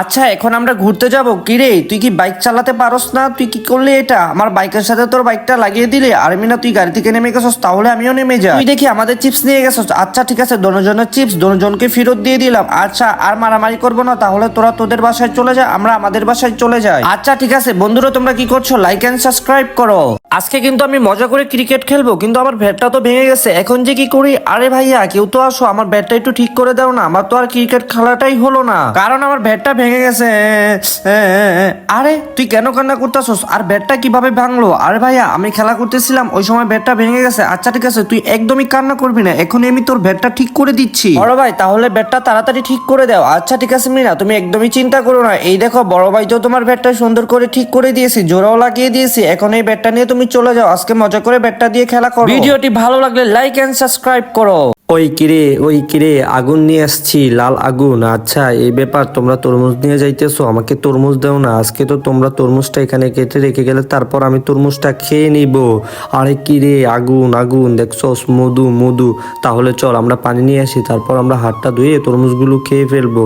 আচ্ছা এখন আমরা ঘুরতে যাব। কি রে তুই কি বাইক চালাতে পারস না? তুই কি করলি এটা? আমার বাইকের সাথে তোর বাইকটা লাগিয়ে দিলে। আর মিনা তুই গাড়ি থেকে নেমে গেছস তাহলে আমিও নেমে যাই। তুই দেখি আমাদের চিপস নিয়ে গেছস। আচ্ছা ঠিক আছে দোনোজনের চিপস দোনোজনকে ফেরত দিয়ে দিলাম। আচ্ছা আর মারামারি করব না তাহলে তোরা তোদের বাসায় চলে যা আমরা আমাদের বাসায় চলে যাই। আচ্ছা ঠিক আছে বন্ধুরা তোমরা কি করছ? লাইক এন্ড সাবস্ক্রাইব করো। আজকে কিন্তু আমি মজা করে ক্রিকেট খেলব, কিন্তু আমার ব্যাটটা তো ভেঙে গেছে। এখন যে কি করি? আরে ভাইয়া, কেউ তো আসো, আমার ব্যাটটা একটু ঠিক করে দাও না, আমার তো আর ক্রিকেট খেলাটাই হলো না। কারণ আমার ব্যাটটা ভেঙে গেছে। আরে, তুই কেন কান্না করতেছস? আর ব্যাটটা কীভাবে ভাঙলো? আরে ভাইয়া, আমি খেলা করতেছিলাম, ওই সময় ব্যাটটা ভেঙে গেছে। আচ্ছা ঠিক আছে, তুই একদমই কান্না করবি না এখন আমি তোর ব্যাটটা ঠিক করে দিচ্ছি। বড় ভাই, তাহলে ব্যাটটা তাড়াতাড়ি ঠিক করে দাও। আচ্ছা ঠিক আছে, মিনা, তুমি একদমই চিন্তা করো না। এই দেখো, বড় ভাই তো তোমার ব্যাটটা সুন্দর করে ঠিক করে দিয়েছি জোড়াও লাগিয়ে দিয়েছি। এখন এই ব্যাটটা নিয়ে তুমি চলে যাও, আজকে মজা করে ব্যাটটা দিয়ে খেলা করো। ভিডিওটি ভালো লাগলে লাইক এন্ড সাবস্ক্রাইব করো। ওই কিরে ওই কিরে আগুন নিয়ে আসছি, লাল আগুন। আচ্ছা এই ব্যাপার তোমরা তরমুজ নিয়ে যাইতেছো, আমাকে তরমুজ দাও না। আজকে তো তোমরা তরমুজটা এখানে কেটে রেখে গেলে তারপর আমি তরমুজটা খেয়ে নিব। আরে কিরে আগুন আগুন দেখছোস মধু মধু। তাহলে চল, আমরা পানি নিয়ে আসি, তারপর আমরা হাতটা ধুয়ে তরমুজগুলো খেয়ে ফেলব।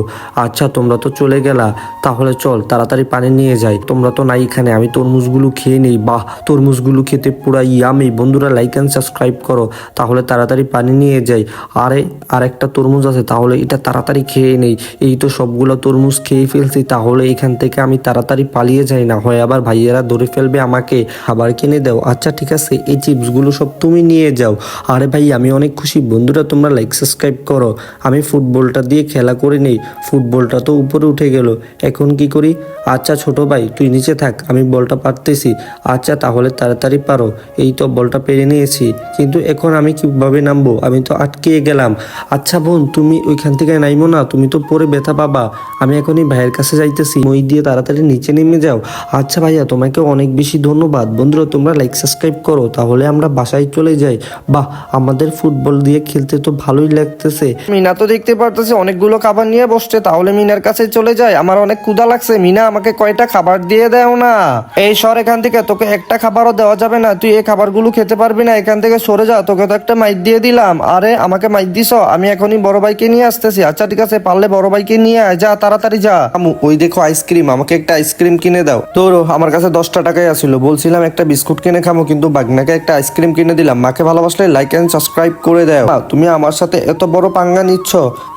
আচ্ছা তোমরা তো চলে গেলা। তাহলে চল, তাড়াতাড়ি পানি নিয়ে যাই। তোমরা তো নাই এখানে, আমি তরমুজগুলো খেয়ে নিই। বাহ, তরমুজগুলো খেতে পুরা ইয়ামি। বন্ধুরা লাইক অ্যান্ড সাবস্ক্রাইব করো। তাহলে তাড়াতাড়ি পানি নিয়ে যাই। আরে আর একটা তরমুজ আছে, তাহলে এটা তাড়াতাড়ি খেয়ে নেই। এই তো সবগুলো তরমুজ খেয়ে ফেলছি, তাহলে এখান থেকে আমি তাড়াতাড়ি পালিয়ে যাই না। হয় আবার ভাইয়েরা ধরে ফেলবে আমাকে খাবার কিনে দাও। আচ্ছা ঠিক আছে, এই চিপসগুলো সব তুমি নিয়ে যাও। আরে ভাই, আমি অনেক খুশি। বন্ধুরা, তোমরা লাইক সাবস্ক্রাইব করো। আমি ফুটবলটা দিয়ে খেলা করে নেই। ফুটবলটা তো উপরে উঠে গেল। এখন কি করি? আচ্ছা ছোট ভাই, তুই নিচে থাক, আমি বলটা পারতেছি। আচ্ছা তাহলে তাড়াতাড়ি পারো। এই তো বলটা পেরে নিয়েছি। কিন্তু এখন আমি কীভাবে নামবো? আমি তো আটকে গেলাম। আচ্ছা বোন, তুমি ওইখান থেকে নাইমো না, তুমি তো পরে ব্যথা পাবা। আমি এখনই ভাইয়ের কাছে যাইতেছি। মই দিয়ে তাড়াতাড়ি নিচে নেমে যাও। আচ্ছা ভাইয়া, তোমাকে অনেক বেশি ধন্যবাদ। বন্ধুরা, তোমরা লাইক সাবস্ক্রাইব করো, তাহলে আমরা বাসায় চলে যাই। বাহ, আমাদের ফুটবল দিয়ে খেলতে তো ভালোই লাগতেছে। মিনা তো দেখতে পারতেছে, অনেকগুলো খাবার নিয়ে বসছে। তাহলে মিনার কাছে চলে যায় আমার অনেক ক্ষুধা লাগছে। মিনা, আমাকে কয়টা খাবার দিয়ে দেও না। এই সর এখান থেকে, তোকে একটা খাবারও দেওয়া যাবে না। তুই এই খাবারগুলো খেতে পারবি না। এখান থেকে সরে যা। তোকে তো একটা মাইক দিয়ে দিলাম। আরে আমাকে মাইক দিছ, আমি এখনই বড় ভাইকে নিয়ে আসতেছি। আচ্ছা ঠিক আছে, পারলে বড় ভাইকে নিয়ে আয়, যা, তাড়াতাড়ি যা। আমু ওই দেখো আইসক্রিম, আমাকে একটা আইসক্রিম কিনে দাও। তোর, আমার কাছে দশটা টাকাই আসছিল বলছিলাম একটা বিস্কুট কিনে খামো, কিন্তু বাগনাকে একটা আইসক্রিম কিনে দিলাম। মাকে ভালোবাসলে লাইক এন্ড সাবস্ক্রাইব করে দাও। তুমি আমার সাথে এত বড় পাঙ্গা নিচ্ছ।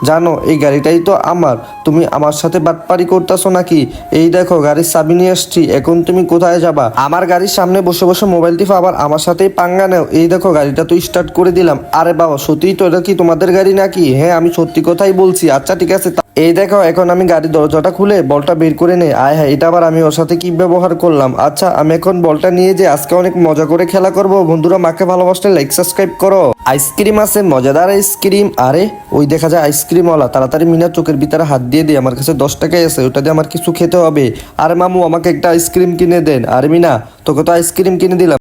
জানো, এই গাড়িটাই তো আমার। তুমি আমার সাথে বাটপারি করতেছো নাকি? এই দেখো, গাড়ির চাবি নিয়ে আসছি। এখন তুমি কোথায় যাবা? আমার গাড়ির সামনে বসে বসে মোবাইল টিপা, আবার আমার সাথেই পাঙ্গা নেও। এই দেখো, গাড়িটা তো স্টার্ট করে দিলাম। আরে বাবা, সত্যিই তো এটা কি তোমাদের গাড়ি নাকি? হ্যাঁ আমি সত্যি কথাই বলছি। আচ্ছা ঠিক আছে এই দেখো, এখন আমি গাড়ির দরজাটা খুলে বলটা বের করে নেই আয় হ্যাঁ এটা আবার আমি ওর সাথে কি ব্যবহার করলাম? আচ্ছা আমি এখন বলটা নিয়ে যে আজকে অনেক মজা করে খেলা করব। বন্ধুরা, মাকে ভালোবাসলে লাইক সাবস্ক্রাইব করো। আইসক্রিম আছে, মজাদার আইসক্রিম। আরে, ওই দেখা যায় আইসক্রিম আইসক্রিমওয়ালা। তাড়াতাড়ি মিনা চোখের ভিতরে হাত দিয়ে দিয়ে আমার কাছে দশ টাকাই আছে, ওটা দিয়ে আমার কিছু খেতে হবে। আরে মামু, আমাকে একটা আইসক্রিম কিনে দেন। আরে মিনা, তোকে তো আইসক্রিম কিনে দিলাম।